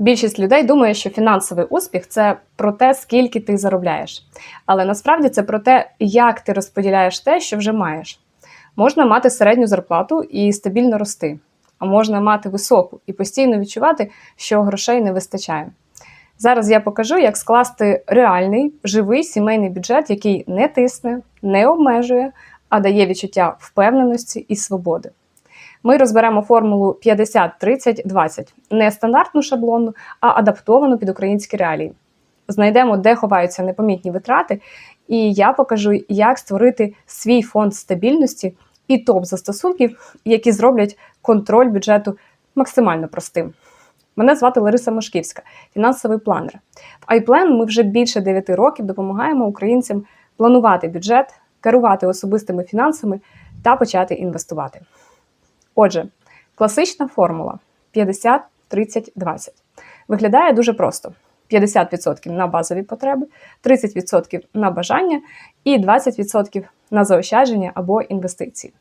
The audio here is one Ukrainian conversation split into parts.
Більшість людей думає, що фінансовий успіх це про те, скільки ти заробляєш. Але насправді це про те, як ти розподіляєш те, що вже маєш. Можна мати середню зарплату і стабільно рости, а можна мати високу і постійно відчувати, що грошей не вистачає. Зараз я покажу, як скласти реальний живий сімейний бюджет, який не тисне, не обмежує, а дає відчуття впевненості і свободи. Ми розберемо формулу 50-30-20, не стандартну шаблонну, а адаптовану під українські реалії. Знайдемо, де ховаються непомітні витрати, і я покажу, як створити свій фонд стабільності і топ застосунків, які зроблять контроль бюджету максимально простим. Мене звати Лариса Мошківська, фінансовий планер. В iPlan ми вже більше 9 років допомагаємо українцям планувати бюджет, керувати особистими фінансами та почати інвестувати. Отже, класична формула 50, 30, 20 виглядає дуже просто: 50% на базові потреби, 30% на бажання і 20% на заощадження або інвестиції.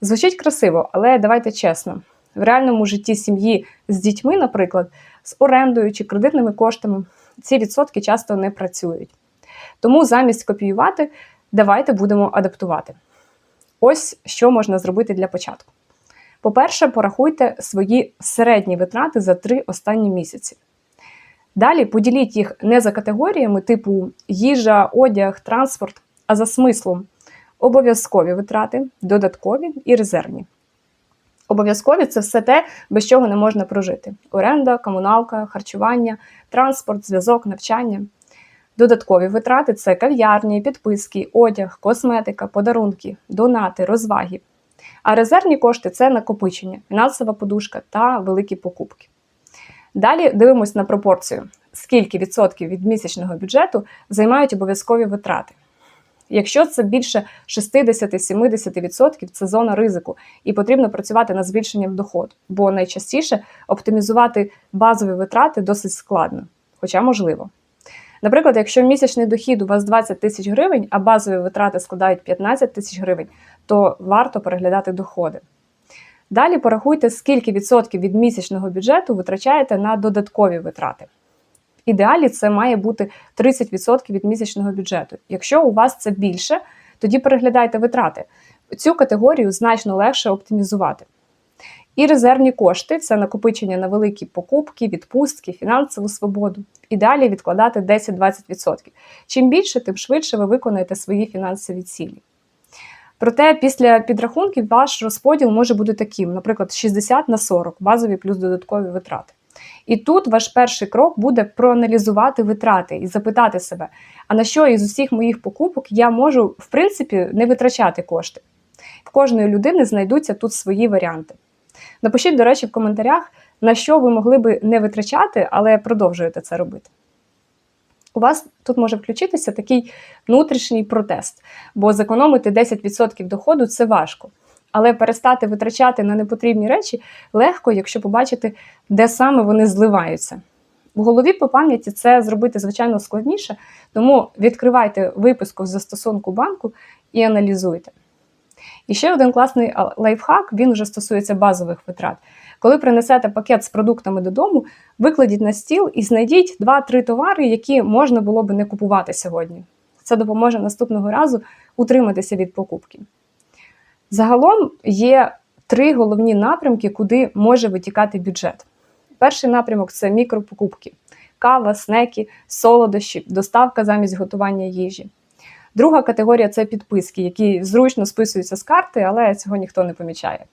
Звучить красиво, але давайте чесно. В реальному житті сім'ї з дітьми, наприклад, з орендою чи кредитними коштами, ці відсотки часто не працюють. Тому замість копіювати, давайте будемо адаптувати. Ось що можна зробити для початку. По-перше, порахуйте свої середні витрати за три останні місяці. Далі поділіть їх не за категоріями типу їжа, одяг, транспорт, а за смислом обов'язкові витрати, додаткові і резервні. Обов'язкові це все те, без чого не можна прожити: оренда, комуналка, харчування, транспорт, зв'язок, навчання. Додаткові витрати це кав'ярні, підписки, одяг, косметика, подарунки, донати, розваги. А резервні кошти це накопичення, фінансова подушка та великі покупки. Далі дивимось на пропорцію, скільки відсотків від місячного бюджету займають обов'язкові витрати. Якщо це більше 60-70%, це зона ризику, і потрібно працювати над збільшенням доходу, бо найчастіше оптимізувати базові витрати досить складно, хоча можливо. Наприклад, якщо місячний дохід у вас 20 тисяч гривень, а базові витрати складають 15 тисяч гривень, то варто переглядати доходи. Далі порахуйте, скільки відсотків від місячного бюджету витрачаєте на додаткові витрати. В ідеалі це має бути 30% від місячного бюджету. Якщо у вас це більше, тоді переглядайте витрати. Цю категорію значно легше оптимізувати. І резервні кошти це накопичення на великі покупки, відпустки, фінансову свободу. В ідеалі відкладати 10-20%. Чим більше, тим швидше ви виконаєте свої фінансові цілі. Проте після підрахунків ваш розподіл може бути таким, наприклад, 60 на 40, базові плюс додаткові витрати. І тут ваш перший крок буде проаналізувати витрати і запитати себе, а на що із усіх моїх покупок я можу, в принципі, не витрачати кошти. В кожної людини знайдуться тут свої варіанти. Напишіть, до речі, в коментарях, на що ви могли би не витрачати, але продовжуєте це робити. У вас тут може включитися такий внутрішній протест, бо зекономити 10% доходу це важко. Але перестати витрачати на непотрібні речі легко, якщо побачити, де саме вони зливаються. В голові по пам'яті це зробити, звичайно, складніше, тому відкривайте виписку з застосунку банку і аналізуйте. І ще один класний лайфхак, він вже стосується базових витрат. Коли принесете пакет з продуктами додому, викладіть на стіл і знайдіть 2-3 товари, які можна було би не купувати сьогодні. Це допоможе наступного разу утриматися від покупки. Загалом є три головні напрямки, куди може витікати бюджет. Перший напрямок це мікропокупки: кава, снеки, солодощі, доставка замість готування їжі. Друга категорія це підписки, які зручно списуються з карти, але цього ніхто не помічає.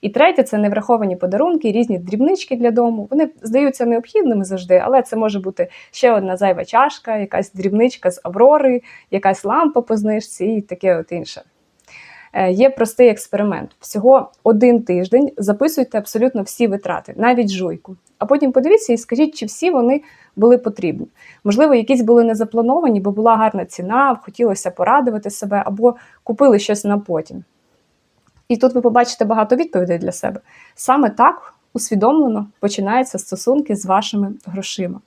І третє це невраховані подарунки, різні дрібнички для дому. Вони здаються необхідними завжди, але це може бути ще одна зайва чашка, якась дрібничка з аврори, якась лампа по знижці і таке от інше. Е, Є простий експеримент. Всього один тиждень записуйте абсолютно всі витрати, навіть жуйку. А потім подивіться і скажіть, чи всі вони були потрібні. Можливо, якісь були не заплановані, бо була гарна ціна, хотілося порадувати себе, або купили щось на потім. І тут ви побачите багато відповідей для себе. Саме так усвідомлено починаються стосунки з вашими грошима.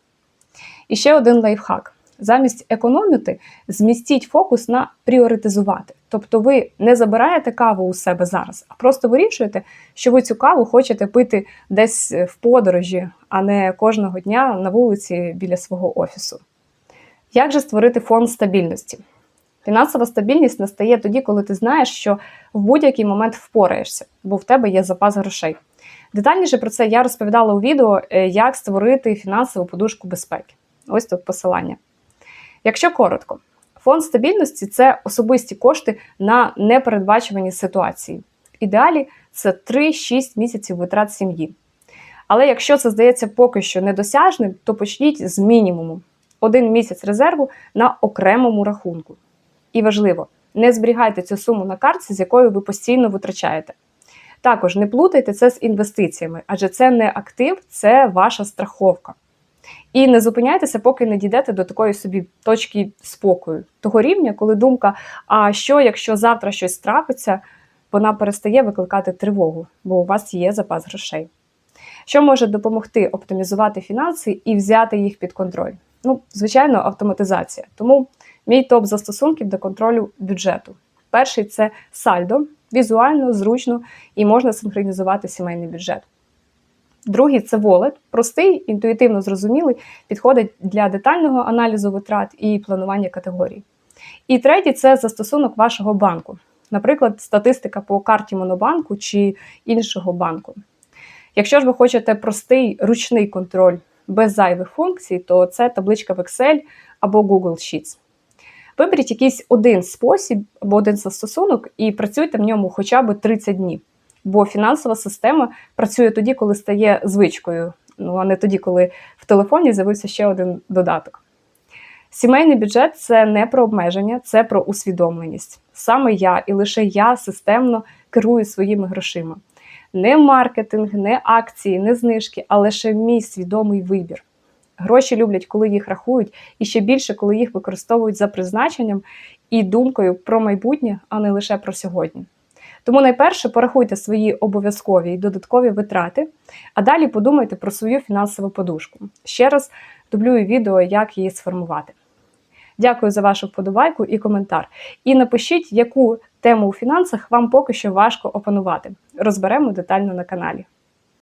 І ще один лайфхак: Замість економити, змістіть фокус на пріоритизувати. Тобто ви не забираєте каву у себе зараз, а просто вирішуєте, що ви цю каву хочете пити десь в подорожі, а не кожного дня на вулиці біля свого офісу. Як же створити фонд стабільності? Фінансова стабільність настає тоді, коли ти знаєш, що в будь-який момент впораєшся, бо в тебе є запас грошей. Детальніше про це я розповідала у відео, е, як створити фінансову подушку безпеки. Ось тут посилання. Якщо коротко, фонд стабільності це особисті кошти на непередбачувані ситуації. Ідеалі це 3-6 місяців витрат сім'ї. Але якщо це здається поки що недосяжним, то почніть з мінімуму один місяць резерву на окремому рахунку. І важливо, не зберігайте цю суму на картці, з якою ви постійно витрачаєте. Також не плутайте це з інвестиціями, адже це не актив, це ваша страховка. І не зупиняйтеся, поки не дійдете до такої собі точки спокою, того рівня, коли думка, а що, якщо завтра щось трапиться, вона перестає викликати тривогу, бо у вас є запас грошей. Що може допомогти оптимізувати фінанси і взяти їх під контроль? Ну, звичайно, автоматизація. Тому мій топ застосунків до контролю бюджету. Перший це сальдо, візуально, зручно і можна синхронізувати сімейний бюджет. Другий це волет, простий, інтуїтивно зрозумілий, підходить для детального аналізу витрат і планування категорій. І третій це застосунок вашого банку, наприклад, статистика по карті Монобанку чи іншого банку. Якщо ж ви хочете простий ручний контроль без зайвих функцій, то це табличка в Excel або Google Sheets. Виберіть якийсь один спосіб або один застосунок і працюйте в ньому хоча б 30 днів. Бо фінансова система працює тоді, коли стає звичкою, ну а не тоді, коли в телефоні з'явився ще один додаток. Сімейний бюджет це не про обмеження, це про усвідомленість. Саме я і лише я системно керую своїми грошима. Не маркетинг, не акції, не знижки, а лише мій свідомий вибір. Гроші люблять, коли їх рахують, і ще більше, коли їх використовують за призначенням і думкою про майбутнє, а не лише про сьогодні. Тому найперше порахуйте свої обов'язкові і додаткові витрати, а далі подумайте про свою фінансову подушку. Ще раз дублюю відео, як її сформувати. Дякую за вашу вподобайку і коментар. І напишіть, яку тему у фінансах вам поки що важко опанувати. Розберемо детально на каналі.